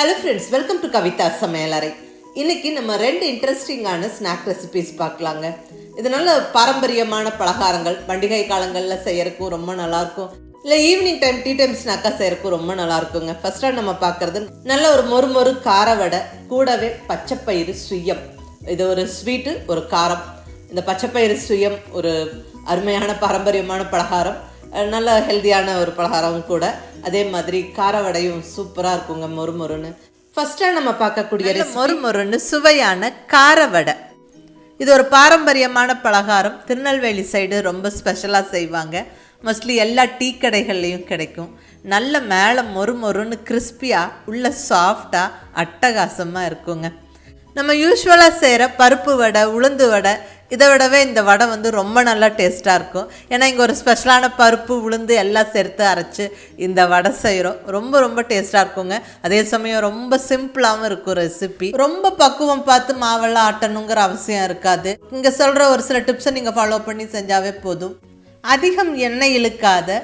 Hello friends welcome to Kavitha சமையலறை இன்னைக்கு நம்ம ரெண்டு இன்ட்ரெஸ்டிங்கான ஸ்நாக் ரெசிபிஸ் பார்க்கலாங்க. இது நல்ல பாரம்பரியமான பலகாரங்கள் பண்டிகை காலங்களில் செய்யறதுக்கும் ரொம்ப நல்லாயிருக்கும். இல்லை ஈவினிங் டைம் டீ டைம் ஸ்நாக்காக செய்யறதுக்கும் ரொம்ப நல்லா இருக்குங்க ஃபர்ஸ்ட்டாக நம்ம பார்க்கறது நல்ல ஒரு மொறு மொறு கார வடை கூடவே பச்சைப்பயிறு சுயம். இது ஒரு ஸ்வீட்டு ஒரு காரம். இந்த பச்சைப்பயிறு சுயம் ஒரு அருமையான பாரம்பரியமான பலகாரம். நல்ல ஹெல்தியான ஒரு பலகாரமும் கூட. அதே மாதிரி கார வடையும் சூப்பராக இருக்குங்க மொறு மொறுன்னு. ஃபர்ஸ்ட்டாக நம்ம பார்க்கக்கூடிய மொறு மொறுன்னு சுவையான கார வடை இது ஒரு பாரம்பரியமான பலகாரம். திருநெல்வேலி சைடு ரொம்ப ஸ்பெஷலாக செய்வாங்க. மோஸ்ட்லி எல்லா டீ கடைகள்லேயும் கிடைக்கும். நல்ல மேலே மொறு மொறுன்னு கிறிஸ்பியாக உள்ள சாஃப்டாக அட்டகாசமாக இருக்குங்க. நம்ம யூஸ்வலாக செய்கிற பருப்பு வடை உளுந்து வடை இதை விடவே இந்த வடை வந்து ரொம்ப நல்லா டேஸ்ட்டாக இருக்கும். ஏன்னா இங்கே ஒரு ஸ்பெஷலான பருப்பு உளுந்து எல்லாம் சேர்த்து அரைச்சி இந்த வடை செய்கிறோம் ரொம்ப ரொம்ப டேஸ்ட்டாக இருக்குங்க. அதே சமயம் ரொம்ப சிம்பிளாகவும் இருக்கும் ரெசிபி ரொம்ப பக்குவம் பார்த்து மாவெல்லாம் ஆட்டணுங்கிற அவசியம் இருக்காது. இங்கே சொல்கிற ஒரு சில டிப்ஸை நீங்கள் ஃபாலோ பண்ணி செஞ்சாவே போதும். அதிகம் எண்ணெய் இழுக்காத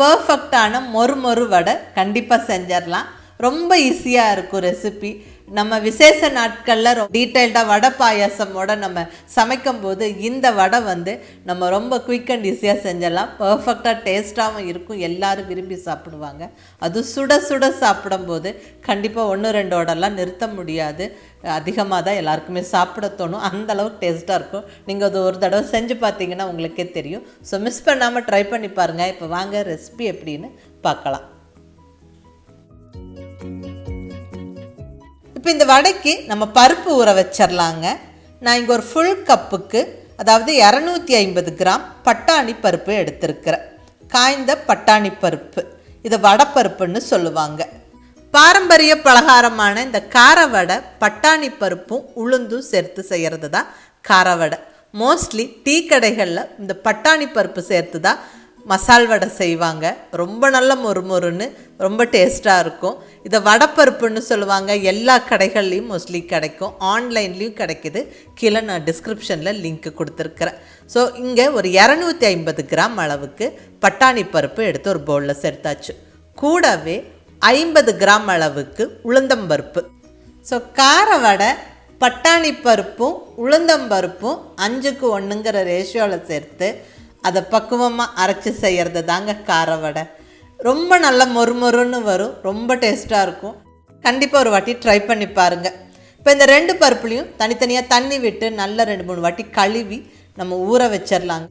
பர்ஃபெக்டான மொறு மொறு வடை கண்டிப்பாக செஞ்சிடலாம். ரொம்ப ஈஸியாக இருக்கும் ரெசிபி நம்ம விசேஷ நாட்களில் டீட்டெயில்டாக வடை பாயாசமோட நம்ம சமைக்கும் போது இந்த வடை வந்து நம்ம ரொம்ப குயிக் அண்ட் ஈஸியாக செஞ்சிடலாம். பர்ஃபெக்டாக டேஸ்ட்டாகவும் இருக்கும். எல்லாரும் விரும்பி சாப்பிடுவாங்க. அது சுட சுட சாப்பிடும்போது கண்டிப்பாக ஒன்று ரெண்டோடலாம் நிறுத்த முடியாது. அதிகமாக தான் எல்லாருக்குமே சாப்பிட தோணும். அந்தளவுக்கு டேஸ்ட்டாக இருக்கும். நீங்கள் அது ஒரு தடவை செஞ்சு பார்த்தீங்கன்னா உங்களுக்கே தெரியும். ஸோ மிஸ் பண்ணாமல் ட்ரை பண்ணி பாருங்கள் இப்போ வாங்க ரெசிபி எப்படின்னு பார்க்கலாம். இப்போ இந்த வடைக்கு நம்ம பருப்பு ஊற வச்சிடலாங்க நான் இங்கே ஒரு ஃபுல் கப்புக்கு அதாவது இரநூத்தி ஐம்பது கிராம் பட்டாணி பருப்பு எடுத்திருக்கிறேன். காய்ந்த பட்டாணி பருப்பு. இதை வடைப்பருப்புன்னு சொல்லுவாங்க. பாரம்பரிய பலகாரமான இந்த கார வடை பட்டாணி பருப்பும் உளுந்தும் சேர்த்து செய்கிறது தான் காரவடை மோஸ்ட்லி டீ கடைகளில் இந்த பட்டாணி பருப்பு சேர்த்து தான் மசால் வடை செய்வாங்க. ரொம்ப நல்ல மொறு மொறுன்னு ரொம்ப டேஸ்ட்டாக இருக்கும். இதை வடைப்பருப்புன்னு சொல்லுவாங்க. எல்லா கடைகள்லையும் மோஸ்ட்லி கிடைக்கும். ஆன்லைன்லேயும் கிடைக்கிது. கீழே நான் டிஸ்கிரிப்ஷனில் லிங்க் கொடுத்துருக்குறேன். ஸோ இங்கே ஒரு இரநூத்தி ஐம்பது கிராம் அளவுக்கு பட்டாணி பருப்பு எடுத்து ஒரு பவுலில் சேர்த்தாச்சு. கூடவே ஐம்பது கிராம் அளவுக்கு உளுந்தம்பருப்பு ஸோ கார வடை பட்டாணி பருப்பும் உளுந்தம்பருப்பும் அஞ்சுக்கு ஒன்றுங்கிற ரேஷியோவில் சேர்த்து அதை பக்குவமாக அரைச்சி செய்கிறது தாங்க கார வடை. ரொம்ப நல்ல மொறு மொறுன்னு வரும். ரொம்ப டேஸ்ட்டாக இருக்கும். கண்டிப்பாக ஒரு வாட்டி ட்ரை பண்ணி பாருங்கள் இப்போ இந்த ரெண்டு பருப்புலையும் தனித்தனியாக தண்ணி விட்டு நல்லா ரெண்டு மூணு வாட்டி கழுவி நம்ம ஊற வச்சிடலாங்க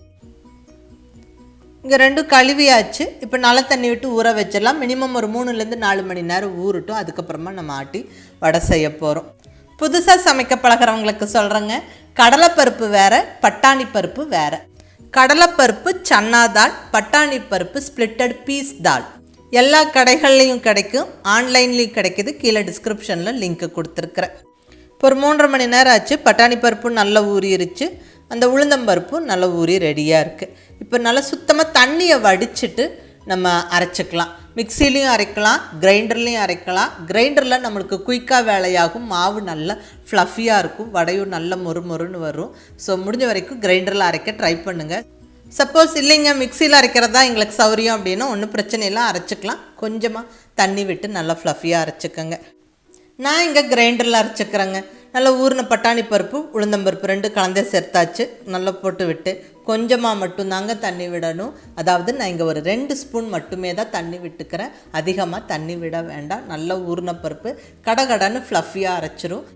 இங்கே ரெண்டும் கழுவியாச்சு. இப்போ நல்ல தண்ணி விட்டு ஊற வச்சிடலாம் மினிமம் ஒரு மூணுலேருந்து நாலு மணி நேரம் ஊறட்டும். அதுக்கப்புறமா நம்ம ஆட்டி வடை செய்ய போகிறோம் புதுசாக சமைக்க பழகிறவங்களுக்கு சொல்கிறேங்க கடலைப்பருப்பு வேறு பட்டாணி பருப்பு வேறு. கடலைப்பருப்பு சன்னா தால் பட்டாணி பருப்பு ஸ்பிளிட்டட் பீஸ் தால் எல்லா கடைகள்லேயும் கிடைக்கும். ஆன்லைன்லேயும் கிடைக்குது. கீழே டிஸ்கிரிப்ஷனில் லிங்க்கு கொடுத்துருக்குறேன். இப்போ ஒரு மூன்றரை மணி நேரம் ஆச்சு. பட்டாணி பருப்பு நல்லா ஊறிடுச்சு அந்த உளுந்தம்பருப்பும் நல்லா ஊறி ரெடியாக இருக்குது இப்போ நல்லா சுத்தமாக தண்ணியை வடிச்சிட்டு நம்ம அரைச்சிக்கலாம். மிக்சிலையும் அரைக்கலாம் கிரைண்டர்லேயும் அரைக்கலாம். கிரைண்டரில் நம்மளுக்கு குயிக்காக வேலையாகும். மாவு நல்லா ஃப்ளஃபியாக இருக்கும். வடையும் நல்ல மொறு மொறுன்னு வரும். ஸோ முடிஞ்ச வரைக்கும் கிரைண்டரில் அரைக்க ட்ரை பண்ணுங்கள் சப்போஸ் இல்லைங்க மிக்சியில் அரைக்கிறதா எங்களுக்கு சௌரியம் அப்படின்னா ஒன்றும் பிரச்சனை இல்லை. அரைச்சிக்கலாம். கொஞ்சமாக தண்ணி விட்டு நல்லா ஃப்ளஃபியாக அரைச்சிக்கோங்க. நான் இங்கே கிரைண்டரில் அரைச்சிக்கிறேங்க. நல்லா ஊறின பட்டாணி பருப்பு உளுந்தம்பருப்பு ரெண்டு கலந்தே சேர்த்தாச்சு. நல்லா போட்டு விட்டு கொஞ்சமாக மட்டும்தாங்க தண்ணி விடணும். அதாவது நான் இங்கே ஒரு ரெண்டு ஸ்பூன் மட்டுமே தான் தண்ணி விட்டுக்கிறேன். அதிகமாக தண்ணி விட வேண்டாம். நல்லா ஊறின பருப்பு கடகடன்னு ஃப்ளஃபியாக அரைச்சிரும்.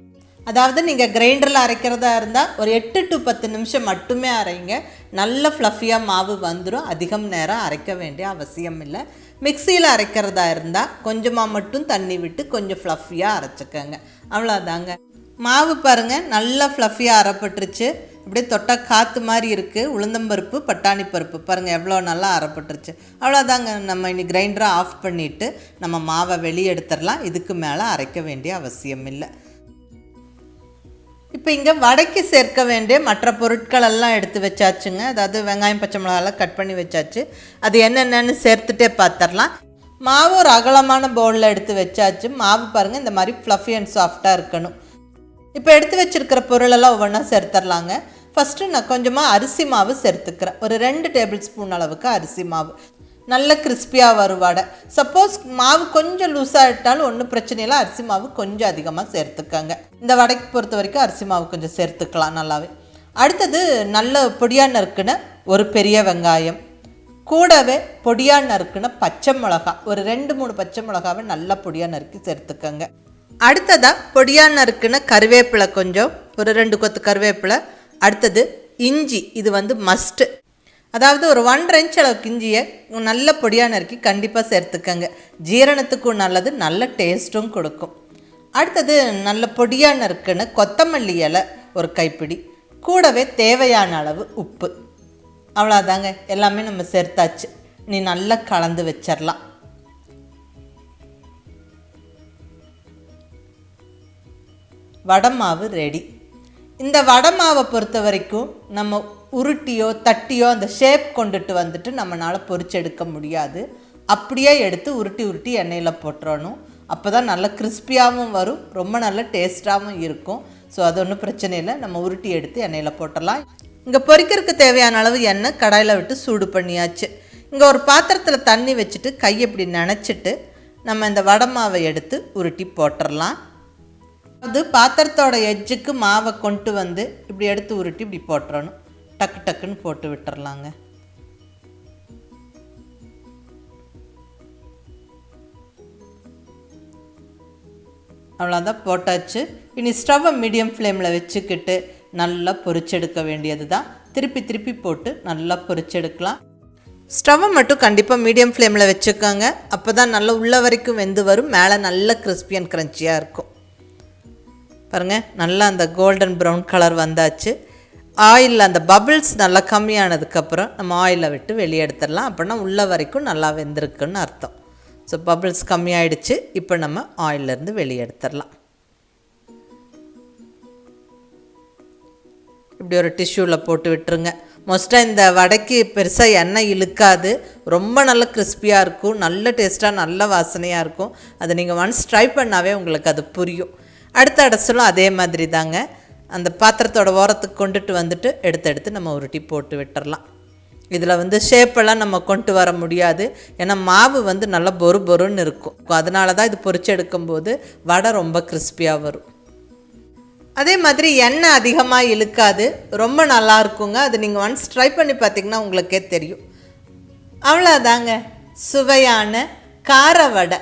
அதாவது நீங்கள் கிரைண்டரில் அரைக்கிறதா இருந்தால் ஒரு எட்டு டு பத்து நிமிஷம் மட்டுமே அரைங்க. நல்ல ஃப்ளஃபியாக மாவு வந்துடும் அதிகம் நேரம் அரைக்க வேண்டிய அவசியம் இல்லை. மிக்சியில் அரைக்கிறதா இருந்தால் கொஞ்சமாக மட்டும் தண்ணி விட்டு கொஞ்சம் ஃப்ளஃபியாக அரைச்சிக்கோங்க. அவ்வளோதாங்க மாவு பாருங்கள் நல்லா ஃப்ளஃபியாக அரைப்பட்டுருச்சு. அப்படியே தொட்ட காற்று மாதிரி இருக்குது உளுந்தம்பருப்பு பட்டாணி பருப்பு. பாருங்கள் எவ்வளோ நல்லா அரைப்பட்டுருச்சு. அவ்வளோதாங்க நம்ம இனி கிரைண்டரை ஆஃப் பண்ணிவிட்டு நம்ம மாவை வெளியே எடுத்துடலாம். இதுக்கு மேலே அரைக்க வேண்டிய அவசியம் இல்லை. இப்போ இங்கே வடைக்கு சேர்க்க வேண்டிய மற்ற பொருட்கள் எல்லாம் எடுத்து வச்சாச்சுங்க. அதாவது வெங்காயம் பச்சை மிளகாலாம் கட் பண்ணி வச்சாச்சு. அது என்னென்னு சேர்த்துட்டே பார்த்துடலாம். மாவு ஒரு அகலமான பவுலில் எடுத்து வச்சாச்சு. மாவு பாருங்கள் இந்த மாதிரி ஃப்ளஃபி அண்ட் சாஃப்டாக இருக்கணும். இப்போ எடுத்து வச்சிருக்கிற பொருளெல்லாம் ஒவ்வொன்றா சேர்த்துடலாங்க ஃபஸ்ட்டு நான் கொஞ்சமாக அரிசி மாவு சேர்த்துக்கிறேன். ஒரு ரெண்டு டேபிள் ஸ்பூன் அளவுக்கு அரிசி மாவு. நல்ல கிறிஸ்பியாக வரும் வடை. சப்போஸ் மாவு கொஞ்சம் லூஸாக இட்டாலும் ஒன்றும் பிரச்சனை இல்லை. அரிசி மாவு கொஞ்சம் அதிகமாக சேர்த்துக்கங்க. இந்த வடைக்கு பொறுத்த வரைக்கும் அரிசி மாவு கொஞ்சம் சேர்த்துக்கலாம் நல்லாவே. அடுத்தது நல்ல பொடியாக நறுக்குன ஒரு பெரிய வெங்காயம். கூடவே பொடியாக நறுக்குன பச்சை மிளகா. ஒரு ரெண்டு மூணு பச்சை மிளகாவை நல்லா பொடியாக நறுக்கி சேர்த்துக்கங்க. அடுத்ததாக பொடியாக நறுக்குன கருவேப்பிலை கொஞ்சம் ஒரு ரெண்டு கொத்து கருவேப்பிலை. அடுத்தது இஞ்சி இது வந்து மஸ்ட்டு அதாவது ஒரு ஒன்றரை இன்ச் அளவுக்கு இஞ்சியை நல்ல பொடியாக நறுக்கி கண்டிப்பாக சேர்த்துக்கங்க. ஜீரணத்துக்கும் நல்லது நல்ல டேஸ்ட்டும் கொடுக்கும். அடுத்தது நல்ல பொடியாக நறுக்குன்னு கொத்தமல்லி இலை ஒரு கைப்பிடி. கூடவே தேவையான அளவு உப்பு. அவ்வளோதாங்க எல்லாமே நம்ம சேர்த்தாச்சு. நீ நல்லா கலந்து வச்சிடலாம் வடை மாவு ரெடி இந்த வடை மாவை பொறுத்த வரைக்கும் நம்ம உருட்டியோ தட்டியோ அந்த ஷேப் கொண்டுட்டு வந்துட்டு நம்மளால் பொறிச்செடுக்க முடியாது. அப்படியே எடுத்து உருட்டி உருட்டி எண்ணெயில் போட்டுறணும். அப்போ தான் நல்லா கிறிஸ்பியாகவும் வரும் ரொம்ப நல்ல டேஸ்ட்டாகவும் இருக்கும். ஸோ அது ஒன்றும் பிரச்சனை இல்லை. நம்ம உருட்டி எடுத்து எண்ணெயில் போட்டுடலாம். இங்கே பொறிக்கிறதுக்கு தேவையான அளவு எண்ணெய் கடாயில் விட்டு சூடு பண்ணியாச்சு. இங்கே ஒரு பாத்திரத்தில் தண்ணி வச்சுட்டு கை இப்படி நனைச்சிட்டு நம்ம இந்த வடை மாவை எடுத்து உருட்டி போட்டுடலாம். அது பாத்திரத்தோட எஜ்ஜுக்கு மாவை கொண்டு வந்து இப்படி எடுத்து உருட்டி இப்படி போட்டுறணும். டக்கு டக்குன்னு போட்டு விட்டுறலாங்க. அவ்வளோதான் போட்டாச்சு. இனி ஸ்டவ்வை மீடியம் ஃப்ளேமில் வச்சுக்கிட்டு நல்லா பொரிச்செடுக்க வேண்டியது தான் திருப்பி திருப்பி போட்டு நல்லா பொரிச்செடுக்கலாம். ஸ்டவ்வை மட்டும் கண்டிப்பாக மீடியம் ஃப்ளேமில் வச்சுக்கோங்க. அப்போ தான் நல்லா உள்ள வரைக்கும் வெந்து வரும். மேலே நல்ல கிறிஸ்பி அண்ட் க்ரன்ச்சியாக இருக்கும். பாருங்கள் நல்லா அந்த கோல்டன் ப்ரௌன் கலர் வந்தாச்சு. ஆயிலில் அந்த பபிள்ஸ் நல்லா கம்மியானதுக்கப்புறம் நம்ம ஆயிலை விட்டு வெளியே எடுத்துடலாம். அப்படின்னா உள்ள வரைக்கும் நல்லா வெந்திருக்குன்னு அர்த்தம். ஸோ பபிள்ஸ் கம்மியாயிடுச்சு. இப்போ நம்ம ஆயிலேருந்து வெளியே எடுத்துடலாம். இப்படி ஒரு டிஷ்யூவில் போட்டு விட்டுருங்க. மோஸ்ட்டாக இந்த வடைக்கு பெருசாக எண்ணெய் இழுக்காது. ரொம்ப நல்ல கிறிஸ்பியாக இருக்கும். நல்ல டேஸ்ட்டாக நல்ல வாசனையாக இருக்கும். அதை நீங்கள் ஒன்ஸ் ட்ரை பண்ணாவே உங்களுக்கு அது புரியும். அடுத்த அடசலும் அதே மாதிரி தாங்க. அந்த பாத்திரத்தோட ஓரத்துக்கு கொண்டுட்டு வந்துட்டு எடுத்து எடுத்து நம்ம உருட்டி போட்டு விட்டுறலாம். இதில் வந்து ஷேப்பெல்லாம் நம்ம கொண்டு வர முடியாது. ஏன்னா மாவு வந்து நல்லா பொறு பொறுன்னு இருக்கும். அதனால தான் இது பொறிச்சு எடுக்கும்போது வடை ரொம்ப கிறிஸ்பியாக வரும். அதே மாதிரி எண்ணெய் அதிகமாக இழுக்காது. ரொம்ப நல்லா இருக்குங்க. அது நீங்கள் ஒன்ஸ் ட்ரை பண்ணி பார்த்தீங்கன்னா உங்களுக்கே தெரியும். அவ்வளோதாங்க. சுவையான கார வடை.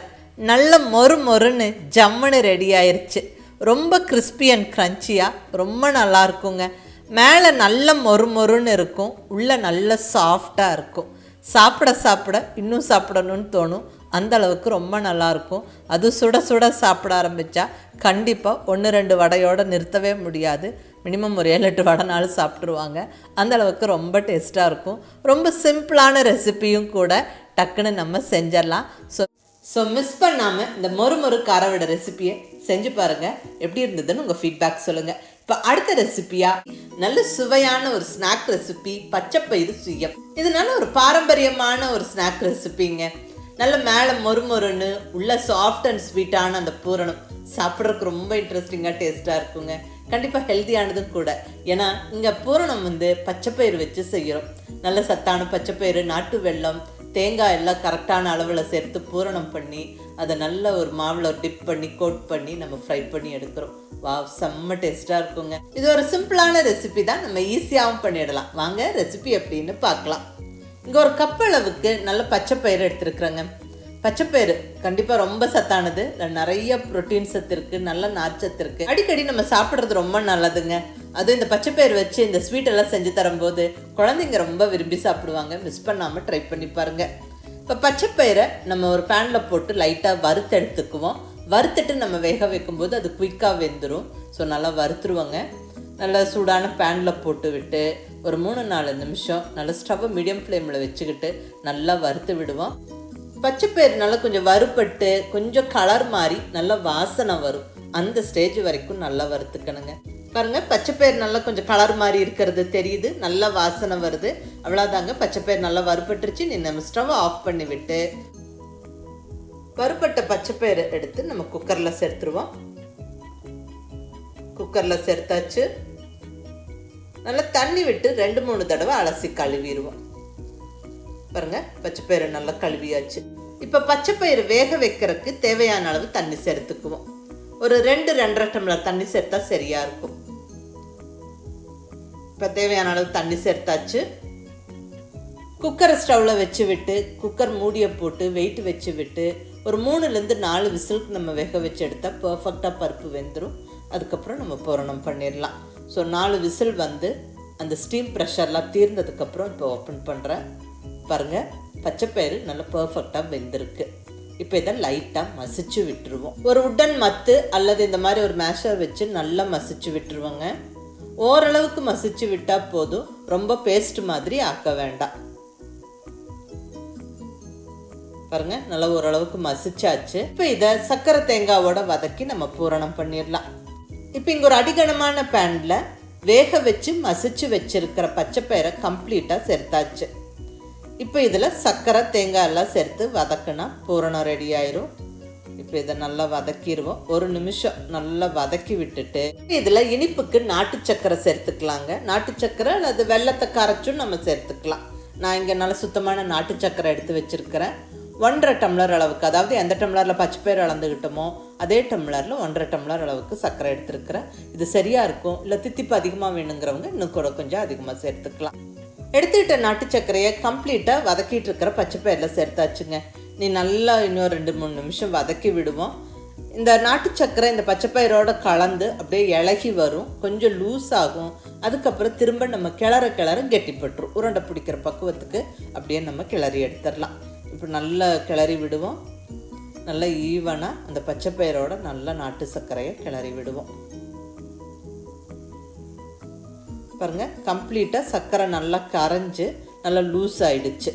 நல்ல மொறு மொறுன்னு ஜம்முன்னு ரெடி ஆயிடுச்சு ரொம்ப கிறிஸ்பி அண்ட் க்ரன்ச்சியாக ரொம்ப நல்லா இருக்குங்க. மேலே நல்ல மொறு மொறுன்னு இருக்கும். உள்ளே நல்ல சாஃப்டாக இருக்கும். சாப்பிட சாப்பிட இன்னும் சாப்பிடணும்னு தோணும். அந்த அளவுக்கு ரொம்ப நல்லாயிருக்கும் அது சுட சுட சாப்பிட ஆரம்பித்தா கண்டிப்பாக ஒன்று ரெண்டு வடையோடு நிறுத்தவே முடியாது. மினிமம் ஒரு ஏழு எட்டு வடைனாலும் சாப்பிட்ருவாங்க அந்த அளவுக்கு ரொம்ப டேஸ்ட்டாக இருக்கும். ரொம்ப சிம்பிளான ரெசிப்பியும் கூட டக்குன்னு நம்ம செஞ்சிடலாம். ஸோ ஸோ மிஸ் பண்ணாமல் இந்த மொறு மொறு காரவடை ரெசிபியை செஞ்சு பாருங்கள் எப்படி இருந்ததுன்னு உங்கள் ஃபீட்பேக் சொல்லுங்கள் இப்போ அடுத்த ரெசிபியாக நல்ல சுவையான ஒரு ஸ்நாக் ரெசிபி பச்சைப்பயிறு சுயம். இது நல்ல ஒரு பாரம்பரியமான ஒரு ஸ்நாக் ரெசிபிங்க நல்ல மேலே மொறுமொறுன்னு உள்ள சாஃப்ட் அண்ட் ஸ்வீட்டான அந்த பூரணம் சாப்பிட்றதுக்கு ரொம்ப இன்ட்ரெஸ்டிங்காக டேஸ்ட்டாக இருக்குங்க. கண்டிப்பாக ஹெல்த்தியானதும் கூட. ஏன்னா இங்கே பூரணம் வந்து பச்சைப்பயிறு வச்சு செய்கிறோம் நல்ல சத்தான பச்சைப்பயிறு நாட்டு வெள்ளம் தேங்காய் எல்லாம் கரெக்டான அளவில் சேர்த்து பூரணம் பண்ணி அதை நல்ல ஒரு மாவில் டிப் பண்ணி கோட் பண்ணி நம்ம ஃப்ரை பண்ணி எடுக்கிறோம். வா செம்ம டேஸ்ட்டாக இருக்குங்க. இது ஒரு சிம்பிளான ரெசிபி தான். நம்ம ஈஸியாகவும் பண்ணிடலாம். வாங்க ரெசிபி எப்படின்னு பார்க்கலாம். இங்கே ஒரு கப் அளவுக்கு நல்ல பச்சைப்பயிறு எடுத்துருக்குறேங்க. பச்சைப்பயிறு கண்டிப்பாக ரொம்ப சத்தானது. நிறைய ப்ரோட்டீன் சத்து இருக்குது நல்ல நார்ச்சத்து இருக்குது அடிக்கடி நம்ம சாப்பிட்றது ரொம்ப நல்லதுங்க. அதுவும் இந்த பச்சைப்பயிறு வச்சு இந்த ஸ்வீட்டெல்லாம் செஞ்சு தரும்போது குழந்தைங்க ரொம்ப விரும்பி சாப்பிடுவாங்க. மிஸ் பண்ணாமல் ட்ரை பண்ணி பாருங்கள் இப்போ பச்சைப்பயிரை நம்ம ஒரு பேனில் போட்டு லைட்டாக வறுத்து எடுத்துக்குவோம். வறுத்துட்டு நம்ம வேக வைக்கும்போது அது குயிக்காக வெந்துடும் ஸோ நல்லா வறுத்துருவாங்க. நல்லா சூடான பேனில் போட்டு விட்டு ஒரு மூணு நாலு நிமிஷம் நல்லா ஸ்டவ்வை மீடியம் ஃப்ளேமில் வச்சுக்கிட்டு நல்லா வறுத்து விடுவோம். பச்சைப்பயிறு நல்லா கொஞ்சம் வறுப்பட்டு கொஞ்சம் கலர் மாறி நல்லா வாசனை வரும். அந்த ஸ்டேஜ் வரைக்கும் நல்லா வறுத்துக்கணுங்க. பாருங்க பச்சைப்பயிறு நல்லா கொஞ்சம் கலர் மாதிரி இருக்கிறது தெரியுது. நல்லா வாசனை வருது. அவ்வளோதாங்க பச்சைப்பயிறு நல்லா வறுபட்டுருச்சு. நீ நம்ம ஸ்டவ் ஆஃப் பண்ணி விட்டு வறுபட்ட பச்சைப்பயிறு எடுத்து நம்ம குக்கரில் சேர்த்துருவோம். குக்கரில் சேர்த்தாச்சு. நல்லா தண்ணி விட்டு ரெண்டு மூணு தடவை அலசி கழுவிடுவோம். பாருங்க பச்சைப்பயிறு நல்லா கழுவியாச்சு. இப்போ பச்சைப்பயிறு வேக வைக்கிறதுக்கு தேவையான அளவு தண்ணி சேர்த்துக்குவோம். ஒரு ரெண்டு ரெண்டரை டம்ளர் தண்ணி சேர்த்தா சரியா இருக்கும். இப்போ தேவையான அளவு தண்ணி சேர்த்தாச்சு. குக்கரை ஸ்டவ்வில் வச்சு விட்டு குக்கர் மூடியை போட்டு வெயிட் வச்சு விட்டு ஒரு மூணுலேருந்து நாலு விசிலுக்கு நம்ம வேக வச்சு எடுத்தால் பர்ஃபெக்டாக பருப்பு வெந்துடும் அதுக்கப்புறம் நம்ம பூரணம் பண்ணிடலாம். ஸோ நாலு விசில் வந்து அந்த ஸ்டீம் ப்ரெஷர்லாம் தீர்ந்ததுக்கப்புறம் இப்போ ஓப்பன் பண்ணுறேன் பாருங்கள் பச்சைப்பயிறு நல்லா பர்ஃபெக்டாக வெந்திருக்கு. இப்போ இதை லைட்டாக மசிச்சு விட்டுருவோம். ஒரு உட்டன் மத்து அல்லது இந்த மாதிரி ஒரு மேஷர் வச்சு நல்லா மசிச்சு விட்டுருவோங்க. ஓரளவுக்கு மசிச்சு விட்டால் போதும். ரொம்ப பேஸ்ட் மாதிரி ஆக்க வேண்டாம். பாருங்க நல்லா ஓரளவுக்கு மசிச்சாச்சு. இப்போ இதை சக்கரை தேங்காவோட வதக்கி நம்ம பூரணம் பண்ணிடலாம். இப்போ இங்கே ஒரு அடிகனமான பேனில் வேக வச்சு மசிச்சு வச்சிருக்கிற பச்சைப்பயிரை கம்ப்ளீட்டாக சேர்த்தாச்சு. இப்போ இதில் சர்க்கரை தேங்காய் எல்லாம் சேர்த்து வதக்குனா பூரணம் ரெடி ஆயிரும். இப்போ இதை நல்லா வதக்கிடுவோம் ஒரு நிமிஷம் நல்லா வதக்கி விட்டுட்டு இதில் இனிப்புக்கு நாட்டு சக்கரை சேர்த்துக்கலாங்க. நாட்டு சக்கரை அல்லது வெள்ளத்தை கரைச்சும் நம்ம சேர்த்துக்கலாம். நான் இங்கே நல்ல சுத்தமான நாட்டு சக்கரை எடுத்து வச்சுருக்கிறேன். ஒன்றரை டம்ளர் அளவுக்கு அதாவது எந்த டம்ளரில் பச்சைப்பயிறு அளந்துக்கிட்டோமோ அதே டம்ளரில் ஒன்றரை டம்ளர் அளவுக்கு சர்க்கரை எடுத்துருக்கிறேன். இது சரியாக இருக்கும்? இல்லை தித்திப்பு அதிகமாக வேணுங்கிறவங்க இன்னும் கூட கொஞ்சம் அதிகமாக சேர்த்துக்கலாம். எடுத்துக்கிட்ட நாட்டு சர்க்கரையை கம்ப்ளீட்டாக வதக்கிட்டு இருக்கிற பச்சைப்பயிரில் சேர்த்தாச்சுங்க. நீ நல்லா இன்னும் ரெண்டு மூணு நிமிஷம் வதக்கி விடுவோம். இந்த நாட்டு சர்க்கரை இந்த பச்சைப்பயிரோட கலந்து அப்படியே இலகி வரும். கொஞ்சம் லூஸ் ஆகும். அதுக்கப்புறம் திரும்ப நம்ம கிளற கிளற கெட்டிப்பட்டுரும் உருண்டை பிடிக்கிற பக்குவத்துக்கு அப்படியே நம்ம கிளறி எடுத்துடலாம். இப்போ நல்லா கிளறி விடுவோம். நல்லா ஈவனாக அந்த பச்சைப்பயிரோட நல்லா நாட்டு சர்க்கரையை கிளறி விடுவோம். பாருங்கள் கம்ப்ளீட்டாக சர்க்கரை நல்லா கரைஞ்சு நல்லா லூஸ் ஆகிடுச்சு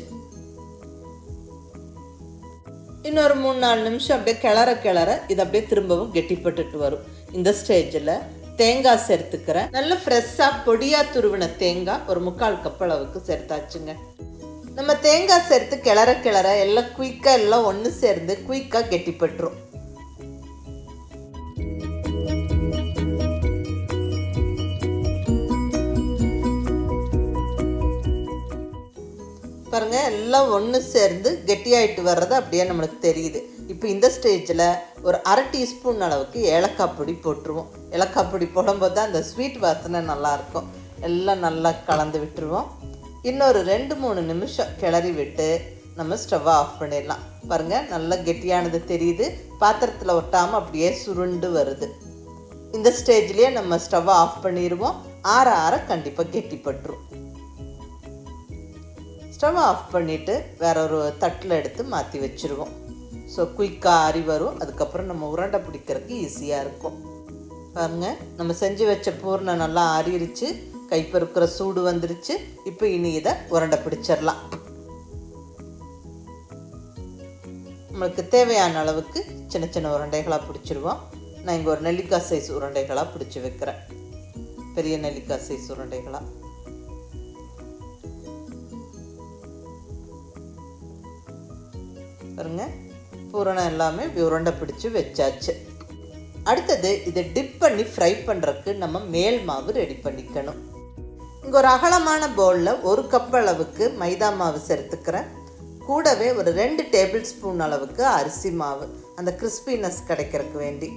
இன்னொரு மூணு நாலு நிமிஷம் அப்படியே கிளற கிளற இது அப்படியே திரும்பவும் கெட்டிப்பட்டுட்டு வரும். இந்த ஸ்டேஜில் தேங்காய் சேர்த்துக்கிறேன். நல்ல ஃப்ரெஷ்ஷாக பொடியாக துருவின தேங்காய் ஒரு முக்கால் கப் அளவுக்கு சேர்த்தாச்சுங்க. நம்ம தேங்காய் சேர்த்து கிளற கிளற எல்லாம் குயிக்காக எல்லாம் ஒன்று சேர்ந்து குயிக்காக கெட்டிப்பட்டுரும். பாருங்கள் எல்லாம் ஒன்று சேர்ந்து கெட்டியாயிட்டு வர்றது அப்படியே நம்மளுக்கு தெரியுது. இப்போ இந்த ஸ்டேஜில் ஒரு அரை டீஸ்பூன் அளவுக்கு ஏலக்காய் பொடி போட்டுருவோம். ஏலக்காய் பொடி போடும்போது தான் அந்த ஸ்வீட் வாசனை நல்லாயிருக்கும் எல்லாம் நல்லா கலந்து விட்டுருவோம். இன்னொரு ரெண்டு மூணு நிமிஷம் கிளறி விட்டு நம்ம ஸ்டவ்வை ஆஃப் பண்ணிடலாம். பாருங்கள் நல்லா கெட்டியானது தெரியுது. பாத்திரத்தில் ஒட்டாமல் அப்படியே சுருண்டு வருது. இந்த ஸ்டேஜ்லேயே நம்ம ஸ்டவ்வை ஆஃப் பண்ணிடுவோம். ஆற ஆற கண்டிப்பாக கெட்டிப்பட்டுரும். ஸ்டவ் ஆஃப் பண்ணிவிட்டு வேற ஒரு தட்டில் எடுத்து மாற்றி வச்சுருவோம். ஸோ குயிக்காக ஆறி வரும். அதுக்கப்புறம் நம்ம உருண்டை பிடிக்கிறதுக்கு ஈஸியாக இருக்கும். பாருங்க நம்ம செஞ்சு வச்ச பூர்ணை நல்லா ஆறிடுச்சு கைப்பறுக்கிற சூடு வந்துருச்சு. இப்போ இனி இதை உருண்டை பிடிச்சிடலாம். நம்மளுக்கு தேவையான அளவுக்கு சின்ன சின்ன உருண்டைகளாக பிடிச்சிருவோம். நான் இங்கே ஒரு நெல்லிக்காய் சைஸ் உருண்டைகளாக பிடிச்சி வைக்கிறேன். பெரிய நெல்லிக்காய் சைஸ் உருண்டைகளாக பாருங்க. பூரணம் எல்லாமே உருண்டை பிடிச்சி வச்சாச்சு. அடுத்தது இதை டிப் பண்ணி ஃப்ரை பண்ணுறதுக்கு நம்ம மேல் மாவு ரெடி பண்ணிக்கணும். இங்கே ஒரு அகலமான பவுலில் ஒரு கப் அளவுக்கு மைதா மாவு சேர்த்துக்கிறேன். கூடவே ஒரு ரெண்டு டேபிள் ஸ்பூன் அளவுக்கு அரிசி மாவு. அந்த கிறிஸ்பினஸ் கிடைக்கிறதுக்கு வேண்டி.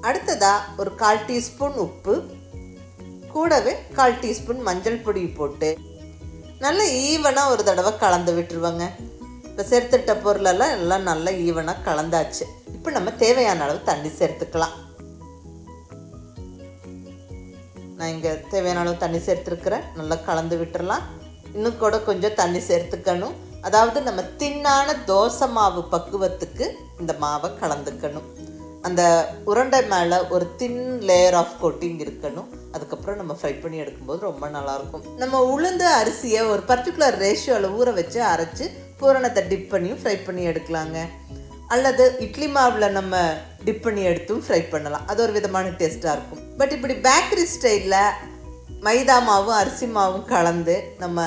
அடுத்ததாக ஒரு கால் டீஸ்பூன் உப்பு. கூடவே கால் டீஸ்பூன் மஞ்சள் பொடி போட்டு. நல்லா ஈவனாக ஒரு தடவை கலந்து விட்டுருவாங்க. இப்போ சேர்த்துட்ட பொருளெல்லாம் எல்லாம் நல்லா ஈவனாக கலந்தாச்சு. இப்போ நம்ம தேவையான அளவு தண்ணி சேர்த்துக்கலாம். நான் இங்கே தேவையான அளவு தண்ணி சேர்த்துருக்குறேன். நல்லா கலந்து விட்டுறலாம். இன்னும் கூட கொஞ்சம் தண்ணி சேர்த்துக்கணும். அதாவது நம்ம தின்னான தோசை மாவு பக்குவத்துக்கு இந்த மாவை கலந்துக்கணும். அந்த உருண்டை மேலே ஒரு தின் லேயர் ஆஃப் கோட்டிங் இருக்கணும். அதுக்கப்புறம் நம்ம ஃப்ரை பண்ணி எடுக்கும்போது ரொம்ப நல்லாயிருக்கும் நம்ம உளுந்து அரிசியை ஒரு பர்டிகுலர் ரேஷியோவில் ஊற வச்சு அரைச்சி பூரணத்தை டிப் பண்ணியும் ஃப்ரை பண்ணி எடுக்கலாங்க. அல்லது இட்லி மாவில் நம்ம டிப் பண்ணி எடுத்தும் ஃப்ரை பண்ணலாம். அது ஒரு விதமான டேஸ்ட்டாக இருக்கும். பட் இப்படி பேக்கரி ஸ்டைலில் மைதா மாவும் அரிசி மாவும் கலந்து நம்ம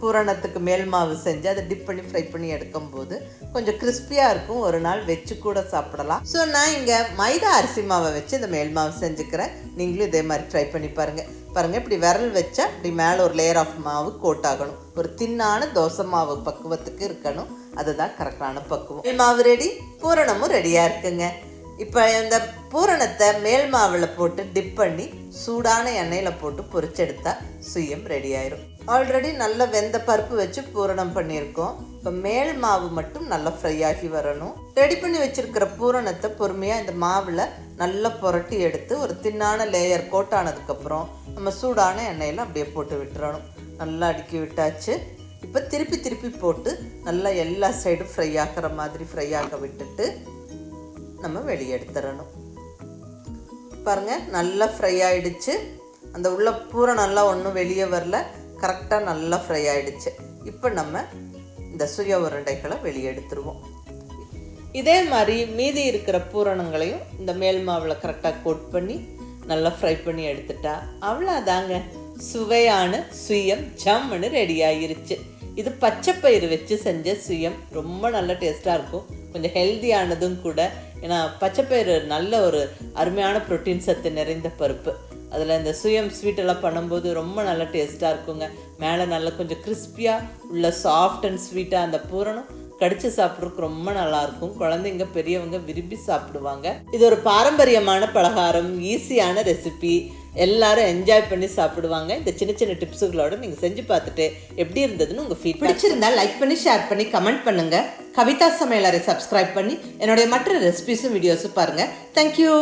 பூரணத்துக்கு மேல் மாவு செஞ்சு அதை டிப் பண்ணி ஃப்ரை பண்ணி எடுக்கும் போது கொஞ்சம் கிறிஸ்பியாக இருக்கும். ஒரு நாள் வச்சு கூட சாப்பிடலாம். ஸோ நான் இங்கே மைதா அரிசி மாவை வச்சு இந்த மேல் மாவு செஞ்சுக்கிறேன். நீங்களும் இதே மாதிரி ட்ரை பண்ணி பாருங்கள் பாருங்கள் இப்படி விரல் வச்சா இப்படி மேலே ஒரு லேயர் ஆஃப் மாவு கோட் ஆகணும். ஒரு தின்னான தோசை மாவு பக்குவத்துக்கு இருக்கணும். அதுதான் கரெக்டான பக்குவம். மேல் மாவு ரெடி பூரணமும் ரெடியாக இருக்குங்க. இப்போ இந்த பூரணத்தை மேல் மாவில் போட்டு டிப் பண்ணி சூடான எண்ணெயில் போட்டு பொரிச்செடுத்தா சுயம் ரெடி ஆயிரும் ஆல்ரெடி நல்ல வெந்த பருப்பு வச்சு பூரணம் பண்ணியிருக்கோம். இப்போ மேல் மாவு மட்டும் நல்லா ஃப்ரை ஆகி வரணும். ரெடி பண்ணி வச்சிருக்கிற பூரணத்தை பொறுமையாக இந்த மாவில் நல்லா புரட்டி எடுத்து ஒரு தின்னான லேயர் கோட்டானதுக்கப்புறம் நம்ம சூடான எண்ணெயில் அப்படியே போட்டு விட்டுறணும். நல்லா அடுக்கி விட்டாச்சு. இப்போ திருப்பி திருப்பி போட்டு நல்லா எல்லா சைடும் ஃப்ரை ஆகிற மாதிரி ஃப்ரை ஆக விட்டுட்டு நம்ம வெளியே எடுத்துடணும். பாருங்க நல்லா ஃப்ரை ஆகிடுச்சு அந்த உள்ள பூரணம்லாம் ஒன்றும் வெளியே வரல. கரெக்டாக நல்லா ஃப்ரை ஆகிடுச்சு இப்போ நம்ம இந்த சுய உருண்டைகளை வெளியே எடுத்துருவோம். இதே மாதிரி மீதி இருக்கிற பூரணங்களையும் இந்த மேல் மாவில் கரெக்டாக கோட் பண்ணி நல்லா ஃப்ரை பண்ணி எடுத்துட்டா அவ்வளோதாங்க சுவையான சுயம் ஜம்முன்னு ரெடி ஆயிருச்சு இது பச்சைப்பயிறு வச்சு செஞ்ச சுயம். ரொம்ப நல்ல டேஸ்ட்டாக இருக்கும். கொஞ்சம் ஹெல்தியானதும் கூட. ஏன்னா பச்சைப்பயிறு நல்ல ஒரு அருமையான புரோட்டீன் சத்து நிறைந்த பருப்பு. அதில் இந்த சுயம் ஸ்வீட்டெல்லாம் பண்ணும்போது ரொம்ப நல்ல டேஸ்ட்டாக இருக்குங்க. மேலே நல்லா கொஞ்சம் கிறிஸ்பியாக உள்ள சாஃப்ட் அண்ட் ஸ்வீட்டாக அந்த பூரணம் கடிச்சு சாப்பிட்றதுக்கு ரொம்ப நல்லா இருக்கும். குழந்தைங்க பெரியவங்க விரும்பி சாப்பிடுவாங்க. இது ஒரு பாரம்பரியமான பலகாரம் ஈஸியான ரெசிபி எல்லாரும் என்ஜாய் பண்ணி சாப்பிடுவாங்க. இந்த சின்ன சின்ன டிப்ஸுகளோட நீங்கள் செஞ்சு பார்த்துட்டு எப்படி இருந்ததுன்னு உங்கள் ஃபீட் பிடிச்சிருந்தா லைக் பண்ணி ஷேர் பண்ணி கமெண்ட் பண்ணுங்க. கவிதா சமையலரை சப்ஸ்கிரைப் பண்ணி என்னுடைய மற்ற ரெசிபிஸும் வீடியோஸும் பாருங்கள் தேங்க்யூ